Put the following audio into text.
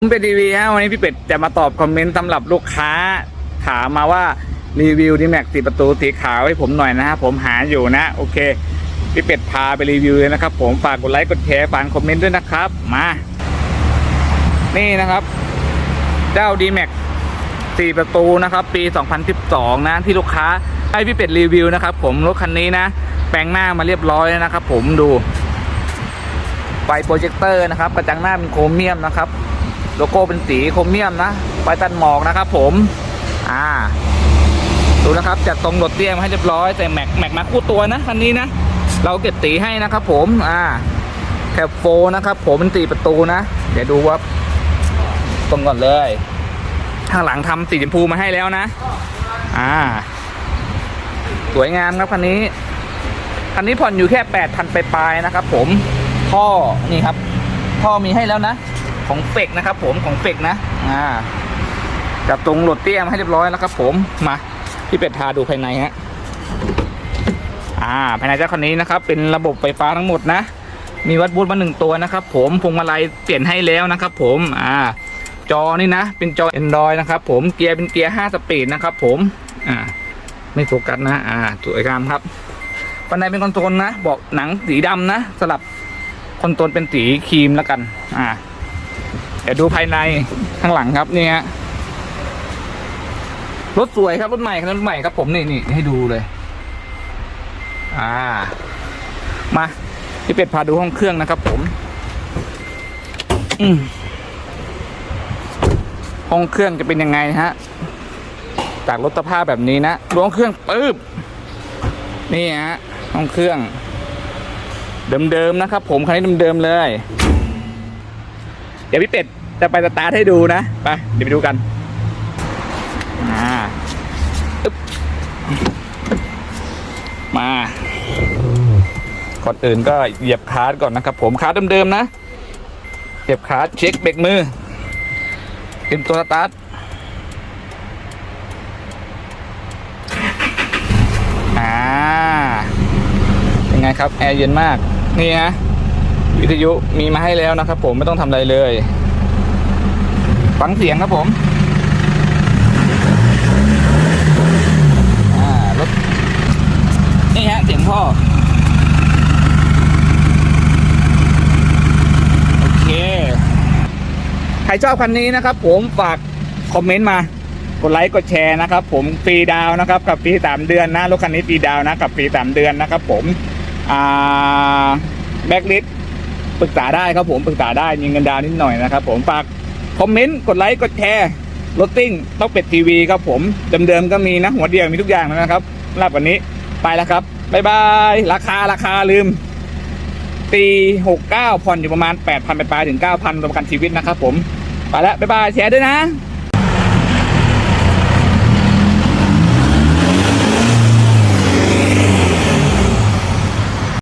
ผมเป็นทีวีฮะวันนี้พี่เป็ดจะมาตอบคอมเมนต์สำหรับลูกค้า ถามมาว่ารีวิวดีแม็กสีประตูสีขาวให้ผมหน่อยนะฮะผมหาอยู่นะ โอเค พี่เป็ดพาไปรีวิวเลยนะครับ ผมฝากกดไลค์กดแชร์ฝากคอมเมนต์ด้วยนะครับ มา นี่นะครับ เจ้าดีแม็กสี่ประตูนะครับ ปี 2012 นะ ที่ลูกค้าให้พี่เป็ดรีวิวนะครับ ผมรถคันนี้นะ แปลงหน้ามาเรียบร้อยแล้วนะครับ ผมดูไฟโปรเจคเตอร์นะครับกระจังหน้าเป็นโครเมียมนะครับ โลโก้เป็นสีโครเมียมนะไฟตัดหมอกนะครับผม อ่า ดูนะครับจัดตรงโดดเตี้ยมให้เรียบร้อยใส่แม็กแม็กมาคู่ตัวนะคันนี้นะ เราเก็บสีให้นะครับผม อ่าแคปโฟนะครับผมเป็นสีประตูนะ เดี๋ยวดูว่าตรงก่อนเลยข้างหลังทำสีชมพูมาให้แล้วนะ อ่า สวยงามครับคันนี้คันนี้ผ่อนอยู่แค่แปดพันปลายๆนะครับผมท่อนี่ครับท่อมีให้แล้วนะ ของเฟกนะครับ ผมของเฟกนะอ่าจับตรงโหลดเตี้ยมาให้เรียบร้อยแล้วครับผมมาพี่เป็ดพาดูภายในฮะอ่าภายในเจ้าคันนี้นะครับ เป็นระบบไฟฟ้าทั้งหมดนะ มีวัดบูทมาหนึ่งตัวนะครับ ผมพวงมาลัยเปลี่ยนให้แล้วนะครับ ผมอ่าจอนี่นะ เป็นจอ Android นะครับ ผมเกียร์เป็นเกียร์ 5 สปีดนะครับ ผมอ่าไม่โฟกัสนะอ่าสวยงามครับภายในเป็นคอนโซลนะบอกหนังสีดำนะ สลับคอนโซลเป็นสีครีมแล้วกัน อ่า ดี๋ยวดูภายในข้างหลังครับนี่ฮะรถสวยครับรถใหม่ครับรถใหม่ครับ ผมนี่นี่ให้ดูเลย อ่า มาพี่เป็ดพาดูห้องเครื่องนะครับผม อืมห้องเครื่องจะเป็นยังไงฮะ จากรถสภาพแบบนี้นะดูห้องเครื่องปึ๊บนี่ฮะห้องเครื่อง เดิมๆนะครับ ผมคันนี้เดิมๆเลย เดี๋ยวพี่เป็ด จะไปสตาร์ทให้ดูนะ ไปเดี๋ยวไปดูกัน อ่ามาก่อนอื่นก็เหยียบคาร์ดก่อนนะครับ ผมคาร์ดเดิมๆนะ เหยียบคาร์ดเช็คเบรกมือเตรียมตัวสตาร์ทอ่าเป็นไงครับ แอร์เย็นมาก นี่ฮะวิทยุมีมาให้แล้วนะครับผมไม่ต้องทำอะไรเลย ฟังเสียงครับผมอ่ารถนี่ฮะเสียงพ่อโอเค ใครชอบคันนี้นะครับผมฝากคอมเมนต์มากดไลค์กดแชร์นะครับผมฟรีดาวนะครับ กับฟรีสามเดือนนะรถคันนี้ฟรีดาวนะกับฟรีสามเดือนนะครับ ผมอ่าแบ็กลิสปรึกษาได้ครับผมปรึกษาได้มีเงินดาวนิดหน่อยนะครับ ผมฝาก คอมเมนต์ กดไลค์ กดแชร์รถติ้งต้องเป็ดทีวีครับผม เดิมๆก็มีนะ หัวเดียวมีทุกอย่างนะครับสำหรับวันนี้ไปแล้วครับบ๊ายบาย ราคาราคาลืมปีหกเก้าผ่อนอยู่ประมาณแปดพันไปปลายถึงเก้าพันประกันชีวิตนะครับผม ไปแล้วบ๊ายบายแชร์ด้วยนะ